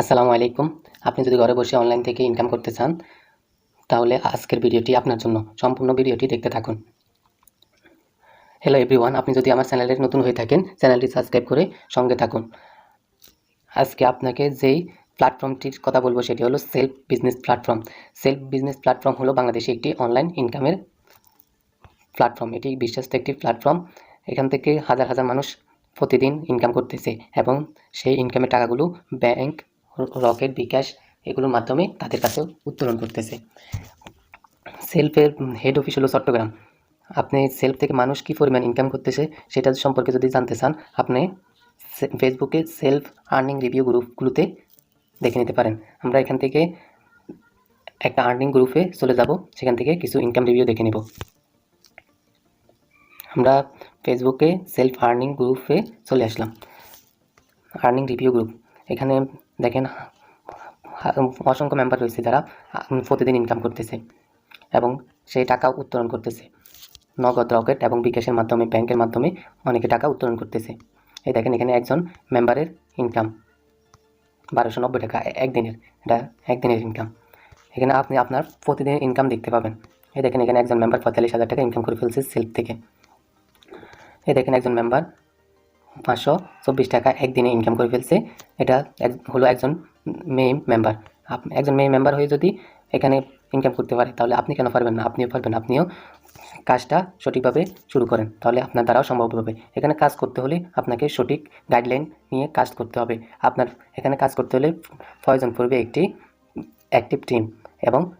আসসালামু আলাইকুম। আপনি যদি ঘরে বসে অনলাইন থেকে ইনকাম করতে চান, তাহলে আজকের ভিডিওটি আপনার জন্য, সম্পূর্ণ ভিডিওটি দেখতে থাকুন। হ্যালো এভরিওয়ান আপনি যদি আমার চ্যানেলের নতুন হয়ে থাকেন, চ্যানেলটি সাবস্ক্রাইব করে সঙ্গে থাকুন। আজকে আপনাকে যেই প্ল্যাটফর্মটির কথা বলব, সেটি হলো self business platform self business platform হলো বাংলাদেশে একটি অনলাইন ইনকামের প্ল্যাটফর্ম এটি বিশ্বস্ত একটি প্ল্যাটফর্ম এখান থেকে হাজার হাজার মানুষ প্রতিদিন ইনকাম করতেছে এবং সেই ইনকামের টাকাগুলো ব্যাংক রকেট বিকাশ এগুলোর মাধ্যমে তাদের কাছে উত্তোলন করতেছে। সেলফের হেড অফিস হলো চট্টগ্রাম। আপনি সেলফ থেকে মানুষ কী পরিমাণ ইনকাম করতেছে সেটা সম্পর্কে যদি জানতে চান, আপনি ফেসবুকে সেলফ আর্নিং রিভিউ গ্রুপগুলোতে দেখে নিতে পারেন। আমরা এখান থেকে একটা আর্নিং গ্রুপে চলে যাব, সেখান থেকে কিছু ইনকাম রিভিউ দেখে নেব। আমরা ফেসবুকে সেলফ আর্নিং গ্রুপে চলে আসলাম। আর্নিং রিভিউ গ্রুপ এখানে দেখেন অসংখ্য মেম্বার রয়েছে যারা প্রতিদিন ইনকাম করতেছে এবং সেই টাকা উত্তোলন করতেছে। নগদ রকেট এবং বিকাশের মাধ্যমে, ব্যাংকের মাধ্যমে অনেকে টাকা উত্তোলন করতেছে। এই দেখেন, এখানে একজন মেম্বারের ইনকাম বারোশো নব্বই টাকা একদিনের, এটা একদিনের ইনকাম এখানে আপনি আপনার প্রতিদিন ইনকাম দেখতে পাবেন। এই দেখেন, এখানে একজন মেম্বার পঁয়তাল্লিশ হাজার টাকা ইনকাম করে ফেলছে সেলফ থেকে। এই দেখেন, একজন মেম্বার পাঁচশো চব্বিশ টাকা একদিনে ইনকাম করে ফেলছে। এটা এক- হলো একজন মেয়ে মেম্বার একজন মেয়ে মেম্বার হয়ে যদি এখানে ইনকাম করতে পারে, তাহলে আপনি কেন পারবেন না? আপনিও পারবেন, আপনিও কাজটা সঠিকভাবে শুরু করেন। তাহলে আপনার দ্বারাও সম্ভব হবে। এখানে কাজ করতে হলে আপনাকে সঠিক গাইডলাইন নিয়ে কাজ করতে হবে। আপনার এখানে কাজ করতে হলে প্রয়োজন পড়বে একটি অ্যাক্টিভ টিম এবং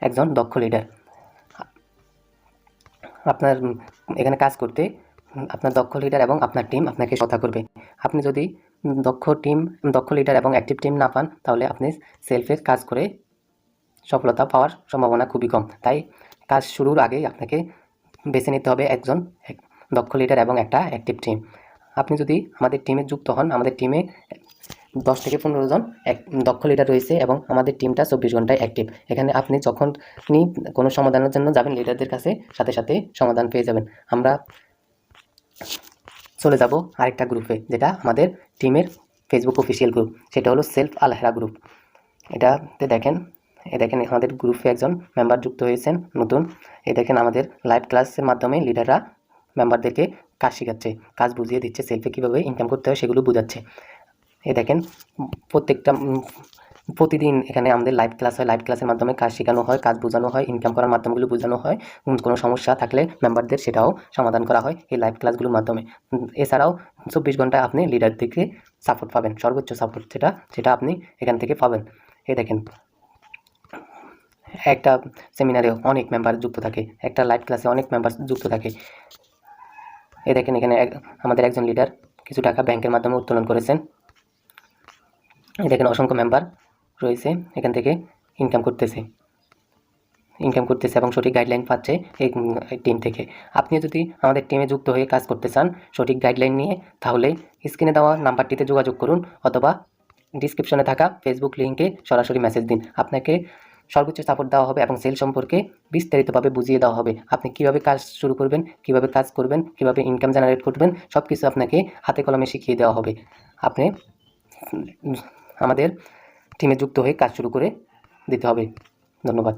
একজন দক্ষ লিডার আপনার এখানে কাজ করতে আপনার দক্ষ লিডার এবং আপনার টিম আপনাকে কথা করবে। আপনি যদি দক্ষ টিম দক্ষ লিডার এবং অ্যাক্টিভ টিম না পান, তাহলে আপনি সেলফের কাজ করে সফলতা পাওয়ার সম্ভাবনা খুবই কম। তাই কাজ শুরুর আগেই আপনাকে বেছে নিতে হবে একজন দক্ষ লিডার এবং একটা অ্যাক্টিভ টিম আপনি যদি আমাদের টিমে যুক্ত হন, আমাদের টিমে দশ থেকে পনেরো জন এক দক্ষ লিডার রয়েছে এবং আমাদের টিমটা চব্বিশ ঘন্টায় অ্যাক্টিভ এখানে আপনি যখনই কোনো সমাধানের জন্য যাবেন লিডারদের কাছে সাথে সাথে সমাধান পেয়ে যাবেন। আমরা চলে যাব আরেকটা গ্রুপে যেটা আমাদের টিমের ফেসবুক অফিসিয়াল গ্রুপ সেটা হলো সেলফ আলহেরা গ্রুপ এটাতে দেখেন, এ দেখেন আমাদের গ্রুপে একজন মেম্বার যুক্ত হয়েছেন, নতুন। এ দেখেন আমাদের লাইভ ক্লাসের মাধ্যমে লিডাররা মেম্বারদেরকে কাজ শেখাচ্ছে, কাজ বুঝিয়ে দিচ্ছে সেলফে কীভাবে ইনকাম করতে হয় সেগুলো বোঝাচ্ছে। এ দেখেন, প্রত্যেকটা প্রতিদিন এখানে আমাদের লাইভ ক্লাস হয়। লাইভ ক্লাসের মাধ্যমে কাজ শেখানো হয়, কাজ বোঝানো হয় ইনকাম করার মাধ্যমগুলো বোঝানো হয়। কোনো সমস্যা থাকলে মেম্বারদের সেটাও সমাধান করা হয় এই লাইভ ক্লাসগুলোর মাধ্যমে। এছাড়াও চব্বিশ ঘন্টায় আপনি লিডার লিডারদেরকে সাপোর্ট পাবেন। সর্বোচ্চ সাপোর্ট যেটা, সেটা আপনি এখান থেকে পাবেন। এই দেখেন। একটা সেমিনারে অনেক মেম্বার যুক্ত থাকে। একটা লাইভ ক্লাসে অনেক মেম্বার যুক্ত থাকে। এ দেখেন এখানে আমাদের একজন লিডার কিছু টাকা ব্যাংকের মাধ্যমে উত্তোলন করেছেন। এ দেখেন অসংখ্য মেম্বার রয়েছে, এখান থেকে ইনকাম করতেছে। ইনকাম করতেছে এবং সঠিক গাইডলাইন পাচ্ছে এই টিম থেকে। আপনি যদি আমাদের টিমে যুক্ত হয়ে কাজ করতে চান, সঠিক গাইডলাইন নিয়ে, তাহলে স্ক্রিনে দেওয়া নাম্বারটিতে যোগাযোগ করুন অথবা ডিসক্রিপশনে থাকা ফেসবুক লিঙ্কে সরাসরি মেসেজ দিন। আপনাকে সর্বোচ্চ সাপোর্ট দেওয়া হবে এবং সেল সম্পর্কে বিস্তারিতভাবে বুঝিয়ে দেওয়া হবে। আপনি কীভাবে কাজ শুরু করবেন, কীভাবে কাজ করবেন, কীভাবে ইনকাম জেনারেট করবেন সব কিছু আপনাকে হাতে কলমে শিখিয়ে দেওয়া হবে। আপনি আমাদের টিমে যুক্ত হয়ে কাজ শুরু করে দিতে হবে। ধন্যবাদ।